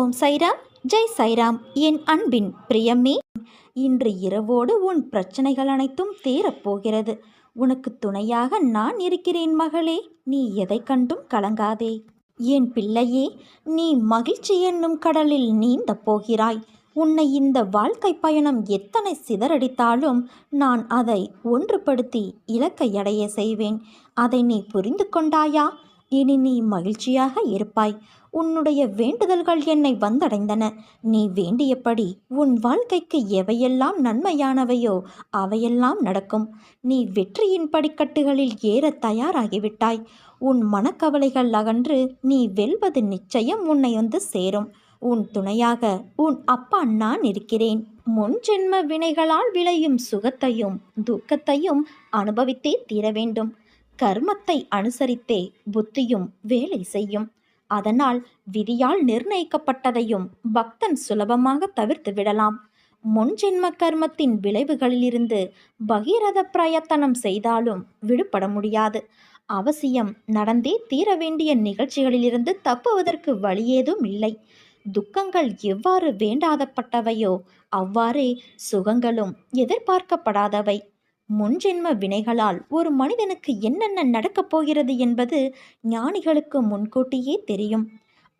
ஓம் சைராம் ஜெய் சைராம். என் அன்பின் பிரியமே இன்று இரவோடு உன் பிரச்சனைகள் அனைத்தும் தீரப்போகிறது. உனக்கு துணையாக நான் இருக்கிறேன் மகளே நீ எதை கண்டும் கலங்காதே. என் பிள்ளையே நீ மகிழ்ச்சி என்னும் கடலில் நீந்தப் போகிறாய். உன்னை இந்த வாழ்க்கை பயணம் எத்தனை சிதறடித்தாலும் நான் அதை ஒன்றுபடுத்தி இலக்கை அடைய செய்வேன். அதை நீ புரிந்து கொண்டாயா? இனி நீ மகிழ்ச்சியாக இருப்பாய். உன்னுடைய வேண்டுதல்கள் என்னை வந்தடைந்தன. நீ வேண்டியபடி உன் வாழ்க்கைக்கு எவையெல்லாம் நன்மையானவையோ அவையெல்லாம் நடக்கும். நீ வெற்றியின் படிக்கட்டுகளில் ஏற தயாராகிவிட்டாய். உன் மனக்கவலைகள் அகன்று நீ வெல்வது நிச்சயம் உன்னை வந்து சேரும். உன் துணையாக உன் அப்பா நான் இருக்கிறேன். முன் ஜென்ம வினைகளால் விளையும் சுகத்தையும் துக்கத்தையும் அனுபவித்தே தீர வேண்டும். கர்மத்தை அனுசரித்தே புத்தியும் வேலை செய்யும். அதனால் விதியால் நிர்ணயிக்கப்பட்டதையும் பக்தன் சுலபமாக தவிர்த்து விடலாம். முன்ஜென்ம கர்மத்தின் விளைவுகளிலிருந்து பகீரத பிரயத்தனம் செய்தாலும் விடுபட முடியாது. அவசியம் நடந்தே தீர வேண்டிய நிகழ்ச்சிகளிலிருந்து தப்புவதற்கு வழியேதும் இல்லை. துக்கங்கள் எவ்வாறு வேண்டாதப்பட்டவையோ அவ்வாறே சுகங்களும் எதிர்பார்க்கப்படாதவை. முன்ஜென்ம வினைகளால் ஒரு மனிதனுக்கு என்னென்ன நடக்கப் போகிறது என்பது ஞானிகளுக்கு முன்கூட்டியே தெரியும்.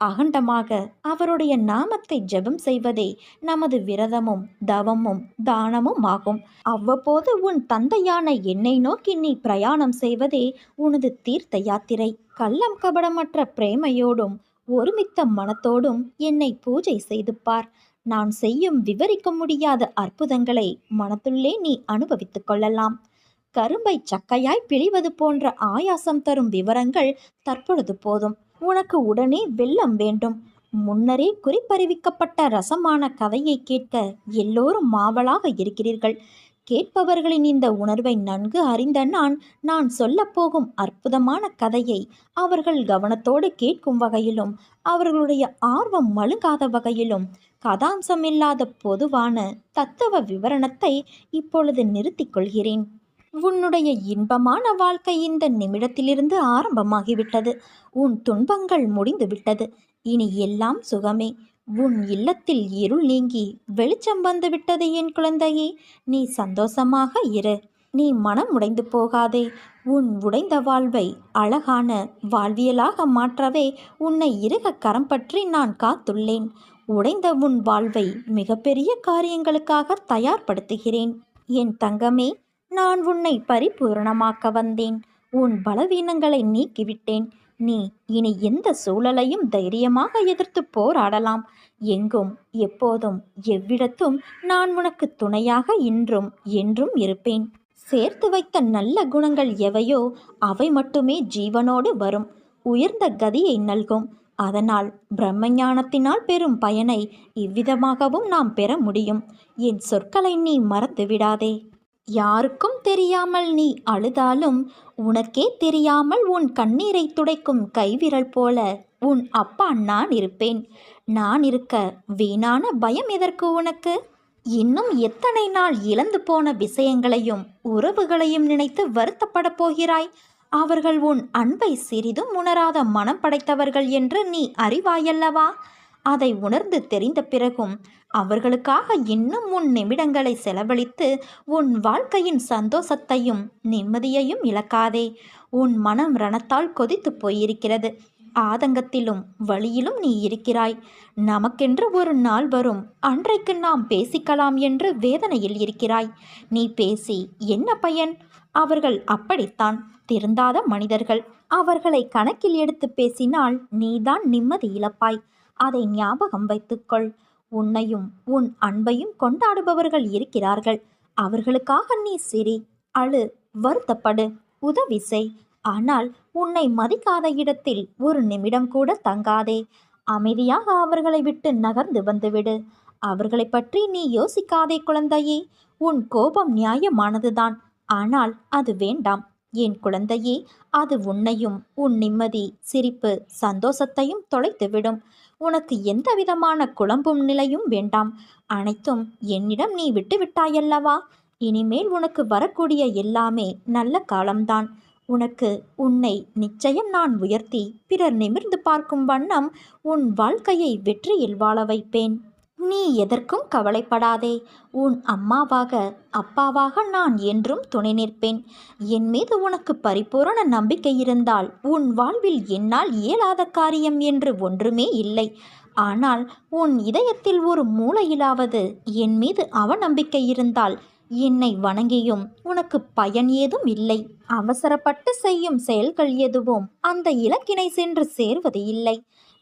அகண்டமாக அவருடைய நாமத்தை ஜெபம் செய்வதே நமது விரதமும் தவமும் தானமும் ஆகும் அவ்வப்போது உன் தந்தையான என்னை நோக்கி நீ பிரயாணம் செய்வதே உனது தீர்த்த யாத்திரை. கள்ளம் கபடமற்ற பிரேமையோடும் ஒருமித்த மனத்தோடும் என்னை பூஜை செய்து பார் நான் செய்யும் விவரிக்க முடியாத அற்புதங்களை மனத்துள்ளே நீ அனுபவித்துக் கொள்ளலாம். கரும்பை சக்கையாய் பிழிவது போன்ற ஆயாசம் தரும் விவரங்கள் தற்பொழுது போதும். உனக்கு உடனே வெள்ளம் வேண்டும். முன்னரே குறிப்பறிவிக்கப்பட்ட ரசமான கதையை கேட்க எல்லோரும் மாவலாக இருக்கிறீர்கள். கேட்பவர்களின் இந்த உணர்வை நன்கு அறிந்த நான் நான் சொல்லப்போகும் அற்புதமான கதையை அவர்கள் கவனத்தோடு கேட்கும் வகையிலும் அவர்களுடைய ஆர்வம் மழுங்காத வகையிலும் கதாம்சமில்லாத பொதுவான தத்துவ விவரணத்தை இப்பொழுது நிறுத்திக் கொள்கிறேன். உன்னுடைய இன்பமான வாழ்க்கை இந்த நிமிடத்திலிருந்து ஆரம்பமாகிவிட்டது. உன் துன்பங்கள் முடிந்துவிட்டது. இனி எல்லாம் சுகமே. உன் இல்லத்தில் இருள் நீங்கி வெளிச்சம் வந்துவிட்டது என் குழந்தையே. நீ சந்தோஷமாக இரு. நீ மனம் உடைந்து போகாதே. உன் உடைந்த வாழ்வை அழகான வாழ்வியலாக மாற்றவே உன்னை இருக கரம் பற்றி நான் காத்துள்ளேன். உடைந்த உன் வாழ்வை மிகப்பெரிய காரியங்களுக்காக தயார்படுத்துகிறேன். என் தங்கமே நான் உன்னை பரிபூரணமாக்க வந்தேன். உன் பலவீனங்களை நீக்கிவிட்டேன். நீ இனி எந்த சூழலையும் தைரியமாக எதிர்த்து போராடலாம். எங்கும் எப்போதும் எவ்விடத்தும் நான் உனக்கு துணையாக இன்றும் என்றும் இருப்பேன். சேர்த்து வைத்த நல்ல குணங்கள் எவையோ அவை மட்டுமே ஜீவனோடு வரும். உயர்ந்த கதியை நல்கும். அதனால் பிரம்மஞானத்தினால் பெறும் பயனை இவ்விதமாகவும் நாம் பெற முடியும். என் சொற்களை நீ மறந்து விடாதே. யாருக்கும் தெரியாமல் நீ அழுதாலும் உனக்கே தெரியாமல் உன் கண்ணீரை துடைக்கும் கைவிரல் போல உன் அப்பா நான் இருப்பேன். நான் இருக்க வீணான பயம் எதற்கு உனக்கு? இன்னும் எத்தனை நாள் இழந்து போன விஷயங்களையும் உறவுகளையும் நினைத்து வருத்தப்படப் போகிறாய்? அவர்கள் உன் அன்பை சிறிதும் உணராத மனம் படைத்தவர்கள் என்று நீ அறிவாயல்லவா? அதை உணர்ந்து தெரிந்த பிறகும் அவர்களுக்காக இன்னும் உன் நிமிடங்களை செலவழித்து உன் வாழ்க்கையின் சந்தோஷத்தையும் நிம்மதியையும் இழக்காதே. உன் மனம் ரணத்தால் கொதித்து போயிருக்கிறது. ஆதங்கத்திலும் வழியிலும் நீ இருக்கிறாய். நமக்கென்று ஒரு நாள் வரும். அன்றைக்கு நாம் பேசிக்கலாம் என்று வேதனையில் இருக்கிறாய். நீ பேசி என்ன பயன்? அவர்கள் அப்படித்தான் திருந்தாத மனிதர்கள். அவர்களை கணக்கில் எடுத்து பேசினால் நீதான் நிம்மதி இழப்பாய். அதை ஞாபகம் வைத்துக்கொள். உன்னையும் உன் அன்பையும் கொண்டாடுபவர்கள் இருக்கிறார்கள். அவர்களுக்காக நீ சிரி அழு வருத்தப்படு உதவி செய். ஆனால் உன்னை மதிக்காத இடத்தில் ஒரு நிமிடம் கூட தங்காதே. அமைதியாக அவர்களை விட்டு நகர்ந்து வந்துவிடு. அவர்களை பற்றி நீ யோசிக்காதே குழந்தையே. உன் கோபம் நியாயமானதுதான். ஆனால் அது வேண்டாம். என் குழந்தையே அது உன்னையும் உன் நிம்மதி சிரிப்பு சந்தோஷத்தையும் தொலைத்துவிடும். உனக்கு எந்த விதமான குழம்பும் நிலையும் வேண்டாம். அனைத்தும் என்னிடம் நீ விட்டுவிட்டாயல்லவா இனிமேல் உனக்கு வரக்கூடிய எல்லாமே நல்ல காலம்தான். உனக்கு உன்னை நிச்சயம் நான் உயர்த்தி பிறர் நிமிர்ந்து பார்க்கும் வண்ணம் உன் வாழ்க்கையை வெற்றியில் வாழ வைப்பேன். நீ எதற்கும் கவலைப்படாதே. உன் அம்மாவாக அப்பாவாக நான் என்றும் துணை நிற்பேன். என் மீது உனக்கு பரிபூரண நம்பிக்கை இருந்தால் உன் வாழ்வில் என்னால் இயலாத காரியம் என்று ஒன்றுமே இல்லை. ஆனால் உன் இதயத்தில் ஒரு மூலையிலாவது என் மீது அவநம்பிக்கை இருந்தால் என்னை வணங்கியும் உனக்கு பயன் ஏதும் இல்லை. அவசரப்பட்டு செய்யும் செயல்கள் எதுவும் அந்த இலக்கினை சென்று சேர்வது இல்லை.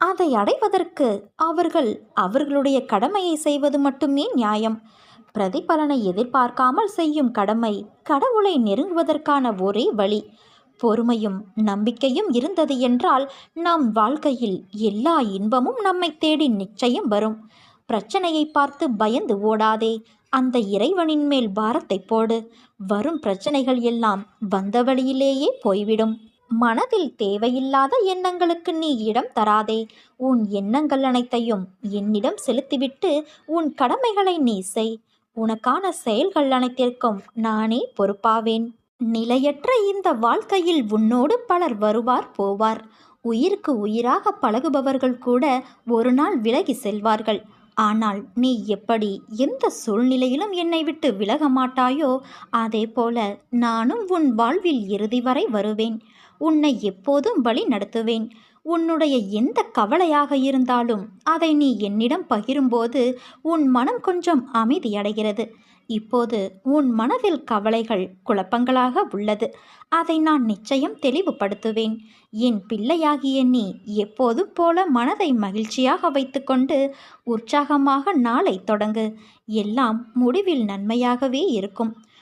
அதை அடைவதற்கு அவர்கள் அவர்களுடைய கடமையை செய்வது மட்டுமே நியாயம். பிரதிபலனை எதிர்பார்க்காமல் செய்யும் கடமை கடவுளை நெருங்குவதற்கான ஒரே வழி. பொறுமையும் நம்பிக்கையும் இருந்தது என்றால் நம் வாழ்க்கையில் எல்லா இன்பமும் நம்மை தேடி நிச்சயம் வரும். பிரச்சனையை பார்த்து பயந்து ஓடாதே. அந்த இறைவனின் மேல் பாரத்தை போடு. வரும் பிரச்சனைகள் எல்லாம் வந்த வழியிலேயே போய்விடும். மனதில் தேவையில்லாத எண்ணங்களுக்கு நீ இடம் தராதே. உன் எண்ணங்கள் அனைத்தையும் என்னிடம் செலுத்திவிட்டு உன் கடமைகளை நீ செய். உனக்கான செயல்கள் அனைத்திற்கும் நானே பொறுப்பாவேன். நிலையற்ற இந்த வாழ்க்கையில் உன்னோடு பலர் வருவார் போவார். உயிருக்கு உயிராக பழகுபவர்கள் கூட ஒரு நாள் விலகி செல்வார்கள். ஆனால் நீ எப்படி எந்த சூழ்நிலையிலும் என்னை விட்டு விலக மாட்டாயோ அதே போல நானும் உன் வாழ்வில் இறுதி வரை வருவேன். உன்னை எப்போதும் வழி நடத்துவேன். உன்னுடைய எந்த கவலையாக இருந்தாலும் அதை நீ என்னிடம் பகிரும்போது உன் மனம் கொஞ்சம் அமைதியடைகிறது இப்போது உன் மனதில் கவலைகள் குழப்பங்களாக உள்ளது. அதை நான் நிச்சயம் தெளிவுபடுத்துவேன். என் பிள்ளையாகிய நீ எப்போதும் போல மனதை மகிழ்ச்சியாக வைத்துக்கொண்டு உற்சாகமாக நாளை தொடங்கு. எல்லாம் முடிவில் நன்மையாகவே இருக்கும்.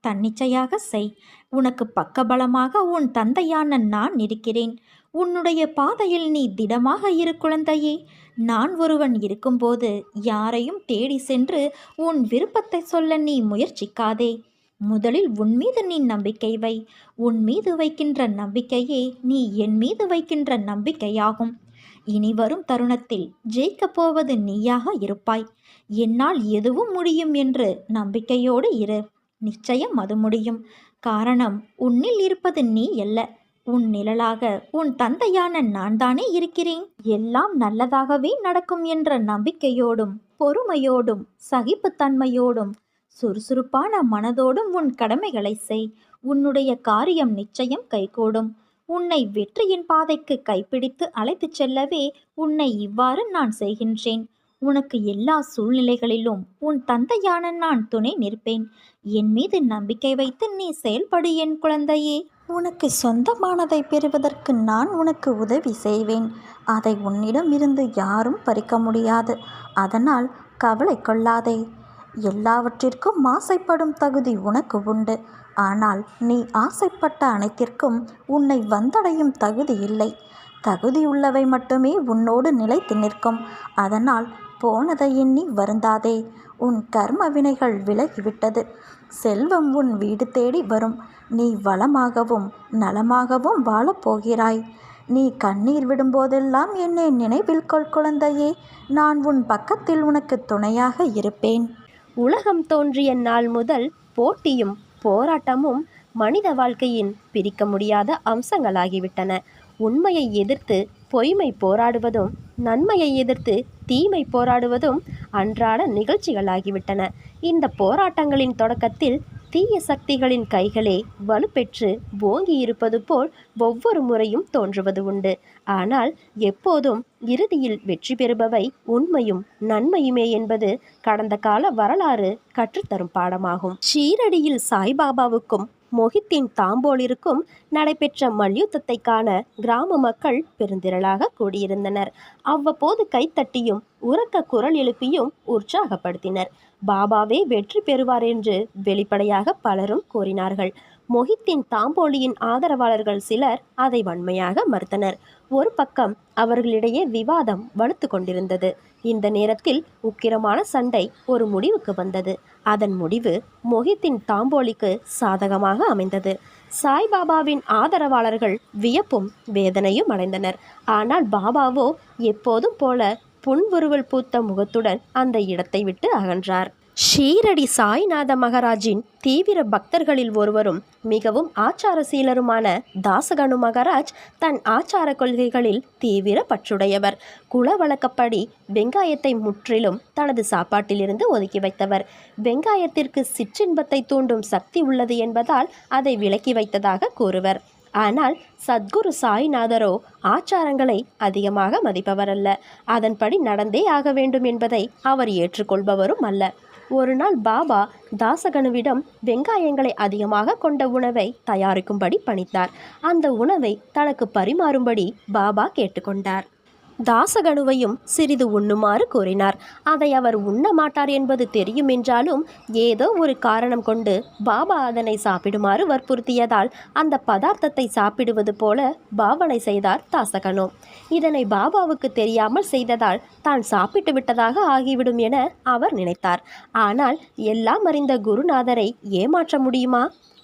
தன்னிச்சையாக செய். உனக்கு பக்கபலமாக உன் தந்தையான நான் இருக்கிறேன். உன்னுடைய பாதையில் நீ திடமாக இரு குழந்தையே. நான் ஒருவன் இருக்கும்போது யாரையும் தேடி சென்று உன் விருப்பத்தை சொல்ல நீ முயற்சிக்காதே. முதலில் உன் மீது நீ நம்பிக்கை வை. உன் மீது வைக்கின்ற நம்பிக்கையே நீ என் மீது வைக்கின்ற நம்பிக்கையாகும். இனி வரும் தருணத்தில் ஜெயிக்கப் போவது நீயாக இருப்பாய். என்னால் எதுவும் முடியும் என்று நம்பிக்கையோடு இரு. நிச்சயம் அது முடியும். காரணம் உன்னில் இருப்பது நீ அல்ல. உன் நிழலாக உன் தந்தையான நான் தானே இருக்கிறேன். எல்லாம் நல்லதாகவே நடக்கும் என்ற நம்பிக்கையோடும் பொறுமையோடும் சகிப்புத்தன்மையோடும் சுறுசுறுப்பான மனதோடும் உன் கடமைகளை செய். உன்னுடைய காரியம் நிச்சயம் கைகூடும். உன்னை வெற்றியின் பாதைக்கு கைப்பிடித்து அழைத்துச் செல்லவே உன்னை இவ்வாறு நான் செய்கின்றேன். உனக்கு எல்லா சூழ்நிலைகளிலும் உன் தந்தையான நான் துணை நிற்பேன். என் மீது நம்பிக்கை வைத்து நீ செயல்படு என் குழந்தையே. உனக்கு சொந்தமானதை பெறுவதற்கு நான் உனக்கு உதவி செய்வேன். அதை உன்னிடம் இருந்து யாரும் பறிக்க முடியாது. அதனால் கவலை கொள்ளாதே. எல்லாவற்றிற்கும் ஆசைப்படும் தகுதி உனக்கு உண்டு. ஆனால் நீ ஆசைப்பட்ட அனைத்திற்கும் உன்னை வந்தடையும் தகுதி இல்லை. தகுதியுள்ளவை மட்டுமே உன்னோடு நிலைத்து நிற்கும். அதனால் போனதை எண்ணி வருந்தாதே. உன் கர்ம வினைகள் விலகிவிட்டது. செல்வம் உன் வீடு தேடி வரும். நீ வளமாகவும் நலமாகவும் வாழப்போகிறாய் நீ கண்ணீர் விடும்போதெல்லாம் என்னை நினைவில் கொள் குழந்தையே. நான் உன் பக்கத்தில் உனக்கு துணையாக இருப்பேன். உலகம் தோன்றிய நாள் முதல் போட்டியும் போராட்டமும் மனித வாழ்க்கையின் பிரிக்க முடியாத அம்சங்களாகிவிட்டன. உண்மையை எதிர்த்து பொய்மை போராடுவதும் நன்மையை எதிர்த்து தீமை போராடுவதும் அன்றாட நிகழ்ச்சிகளாகிவிட்டன. இந்த போராட்டங்களின் தொடக்கத்தில் தீய சக்திகளின் கைகளே வலுப்பெற்று ஓங்கி இருப்பது போல் ஒவ்வொரு முறையும் தோன்றுவது உண்டு. ஆனால் எப்போதும் இறுதியில் வெற்றி பெறுபவை உண்மையும் நன்மையுமே என்பது கடந்த கால வரலாறு கற்றுத்தரும் பாடமாகும். ஷீரடியில் சாய்பாபாவுக்கும் மொஹித்தின் தாம்போலிருக்கும் நடைபெற்ற மல்யுத்தத்தை காண கிராம மக்கள் பெருந்திரளாக கூடியிருந்தனர். அவ்வப்போது கைத்தட்டியும் உறக்க குரல் எழுப்பியும் உற்சாகப்படுத்தினர். பாபாவே வெற்றி பெறுவார் என்று வெளிப்படையாக பலரும் கூறினார்கள். மொஹித்தின் தாம்போலியின் ஆதரவாளர்கள் சிலர் அதை வன்மையாக மறுத்தனர். ஒரு பக்கம் அவர்களிடையே விவாதம் வலுத்து கொண்டிருந்தது. இந்த நேரத்தில் உக்கிரமான சண்டை ஒரு முடிவுக்கு வந்தது. அதன் முடிவு மொஹித்தின் தாம்போலிக்கு சாதகமாக அமைந்தது. சாய்பாபாவின் ஆதரவாளர்கள் வியப்பும் வேதனையும் அடைந்தனர். ஆனால் பாபாவோ எப்போதும் போல புன்முறுவல் பூத்த முகத்துடன் அந்த இடத்தை விட்டு அகன்றார். ஷீரடி சாய்நாத மகாராஜின் தீவிர பக்தர்களில் ஒருவரும் மிகவும் ஆச்சாரசீலருமான தாசகனு மகாராஜ் தன் ஆச்சார கொள்கைகளில் தீவிர பற்றுடையவர். குல வழக்கப்படி வெங்காயத்தை முற்றிலும் தனது சாப்பாட்டிலிருந்து ஒதுக்கி வைத்தவர். வெங்காயத்திற்கு சிற்றின்பத்தை தூண்டும் சக்தி உள்ளது என்பதால் அதை விலக்கி வைத்ததாக கூறுவர். ஆனால் சத்குரு சாய்நாதரோ ஆச்சாரங்களை அதிகமாக மதிப்பவரல்ல. அதன்படி நடந்தே ஆக வேண்டும் என்பதை அவர் ஏற்றுக்கொள்பவரும் அல்ல. ஒரு நாள் பாபா தாசகனுவிடம் வெங்காயங்களை அதிகமாக கொண்ட உணவை தயாரிக்கும்படி பணித்தார். அந்த உணவை தனக்கு பரிமாறும்படி பாபா கேட்டுக்கொண்டார். தாசகனுவையும் சிறிது உண்ணுமாறு கூறினார். அதை அவர் உண்ண மாட்டார் என்பது தெரியும் என்றாலும் ஏதோ ஒரு காரணம் கொண்டு பாபா அதனை சாப்பிடுமாறு வற்புறுத்தியதால் அந்த பதார்த்தத்தை சாப்பிடுவது போல பாவனை செய்தார் தாசகனு. இதனை பாபாவுக்கு தெரியாமல் செய்ததால் தான் சாப்பிட்டு விட்டதாக ஆகிவிடும் என அவர் நினைத்தார். ஆனால் எல்லாம் அறிந்த குருநாதரை ஏமாற்ற முடியுமா?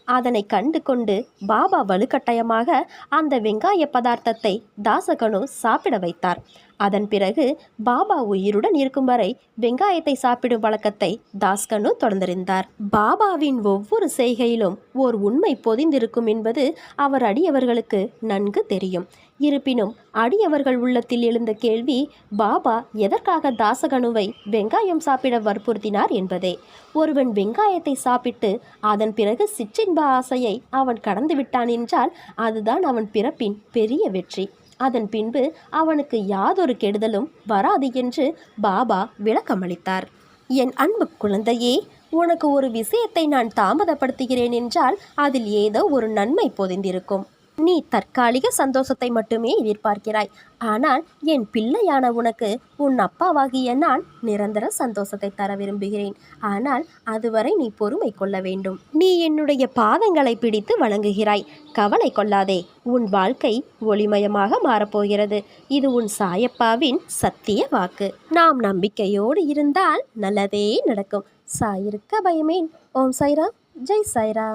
அதனை கண்டு கொண்டு பாபா வலுக்கட்டாயமாக அந்த வெங்காய பதார்த்தத்தை தாசகனு சாப்பிட வைத்தார். அதன் பிறகு பாபா உயிருடன் இருக்கும் வரை வெங்காயத்தை சாப்பிடும் வழக்கத்தை தாஸ்கனு தொடர்ந்திருந்தார் பாபாவின் ஒவ்வொரு செய்கையிலும் ஓர் உண்மை பொதிந்திருக்கும் என்பது அவர் அடியவர்களுக்கு நன்கு தெரியும். இருப்பினும் அடியவர்கள் உள்ளத்தில் எழுந்த கேள்வி பாபா எதற்காக தாசகனுவை வெங்காயம் சாப்பிட வற்புறுத்தினார் என்பதே. ஒருவன் வெங்காயத்தை சாப்பிட்டு அதன் பிறகு சிற்றின்ப ஆசையை அவன் கடந்து விட்டான் என்றால் அதுதான் அவன் பிறப்பின் பெரிய வெற்றி. அதன் பின்பு அவனுக்கு யாதொரு கெடுதலும் வராது என்று பாபா விளக்கமளித்தார். என் அன்பு குழந்தையே உனக்கு ஒரு விஷயத்தை நான் தாமதப்படுத்துகிறேன் என்றால் அதில் ஏதோ ஒரு நன்மை பொதிந்திருக்கும். நீ தற்காலிக சந்தோஷத்தை மட்டுமே எதிர்பார்க்கிறாய். ஆனால் என் பிள்ளையான உனக்கு உன் அப்பாவாகிய நான் நிரந்தர சந்தோஷத்தை தர விரும்புகிறேன். ஆனால் அதுவரை நீ பொறுமை கொள்ள வேண்டும். நீ என்னுடைய பாதங்களை பிடித்து வழங்குகிறாய் கவலை கொள்ளாதே. உன் வாழ்க்கை ஒளிமயமாக மாறப்போகிறது. இது உன் சாயப்பாவின் சத்திய வாக்கு. நாம் நம்பிக்கையோடு இருந்தால் நல்லதே நடக்கும். சாயிருக்க பயமேன். ஓம் சைரா ஜெய் சைரா